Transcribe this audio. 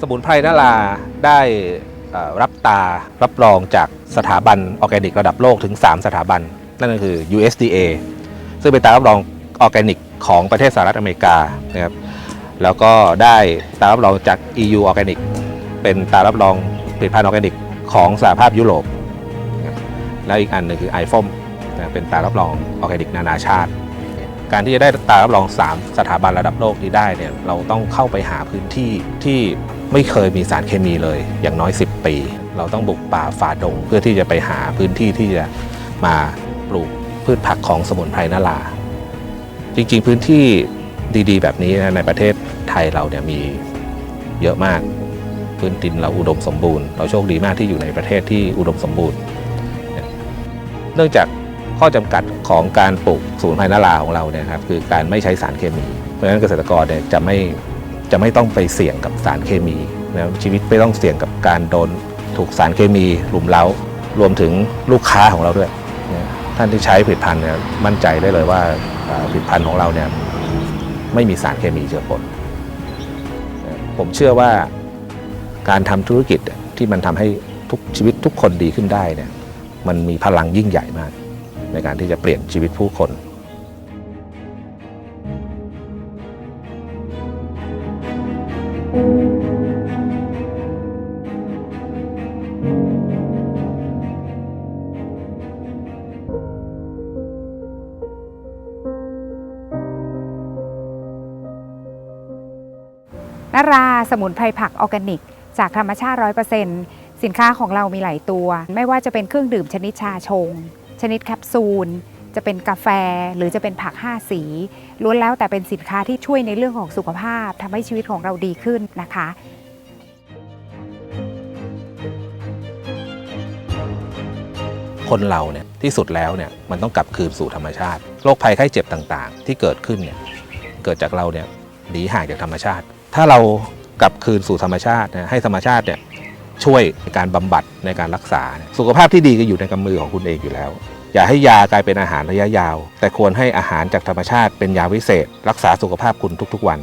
สมุนไพรนาราได้รับตารับรองจากสถาบันออร์แกนิกระดับโลกถึง 3 สถาบัน นั่นก็คือ USDA ซึ่งเป็นตารับรองออร์แกนิกของประเทศสหรัฐอเมริกานะครับแล้วก็ได้ตารับรองจาก EU ออร์แกนิกเป็นตารับรองผลิตภัณฑ์ออร์แกนิกของสหภาพยุโรป แล้วอีกอันหนึงคือ i f o m นะเป็นตารับรองออร์แกนิกนานาชาติ การที่จะได้ตารับรอง 3 สถาบันระดับโลกนี้ได้เนี่ยเราต้องเข้าไปหาพื้นที่ที่ ไม่เคยมีสารเคมีเลย อย่างน้อย 10 ปี เราต้องบุกป่าฝ่าดง เพื่อที่จะไปหาพื้นที่ที่จะมาปลูกพืชผักของสมุนไพรนาราจริงๆพื้นที่ดีๆ แบบนี้นะในประเทศไทยเราเนี่ยมีเยอะมากพื้นดินเราอุดมสมบูรณ์ เราโชคดีมากที่อยู่ในประเทศที่อุดมสมบูรณ์ เนื่องจากข้อจำกัดของการปลูกสมุนไพรนาราของเราเนี่ยครับคือการไม่ใช้สารเคมี เพราะฉะนั้นเกษตรกรเนี่ยจะไม่ จะไม่ต้องไปเสี่ยงกับสารเคมีนะชีวิตไม่ต้องเสี่ยงกับการโดนถูกสารเคมีหลุมเล้ารวมถึงลูกค้าของเราด้วยนะท่านที่ใช้ผลิตภัณฑ์เนี่ยมั่นใจได้เลยว่าผลิตภัณฑ์ของเราเนี่ยไม่มีสารเคมีเจือปนผมเชื่อว่าการทำธุรกิจที่มันทำให้ทุกชีวิตทุกคนดีขึ้นได้เนี่ยมันมีพลังยิ่งใหญ่มาก ในการที่จะเปลี่ยนชีวิตผู้คน นาราสมุนไพรผักออร์แกนิก จากธรรมชาติ 100%สินค้าของเรามีหลายตัว ไม่ว่าจะเป็นเครื่องดื่มชนิดชาชง ชนิดแคปซูล จะเป็นกาแฟหรือจะเป็นผัก 5 สีล้วนแล้วแต่เป็นสินค้าที่ช่วยในเรื่องของสุขภาพทำให้ชีวิตของเราดีขึ้นนะคะคนเราเนี่ยที่สุดแล้วเนี่ยมันต้องกลับคืนสู่ธรรมชาติโรคภัยไข้เจ็บต่างๆ ที่เกิดขึ้นเนี่ยเกิดจากเราเนี่ยหนีห่างจากธรรมชาติ ถ้าเรากลับคืนสู่ธรรมชาตินะให้ธรรมชาติเนี่ยช่วยในการบำบัดในการรักษา สุขภาพที่ดีก็อยู่ในกำมือของคุณเองอยู่แล้ว อย่าให้ยากลายเป็นอาหารระยะยาว แต่ควรให้อาหารจากธรรมชาติเป็นยาวิเศษ รักษาสุขภาพคุณทุกๆวัน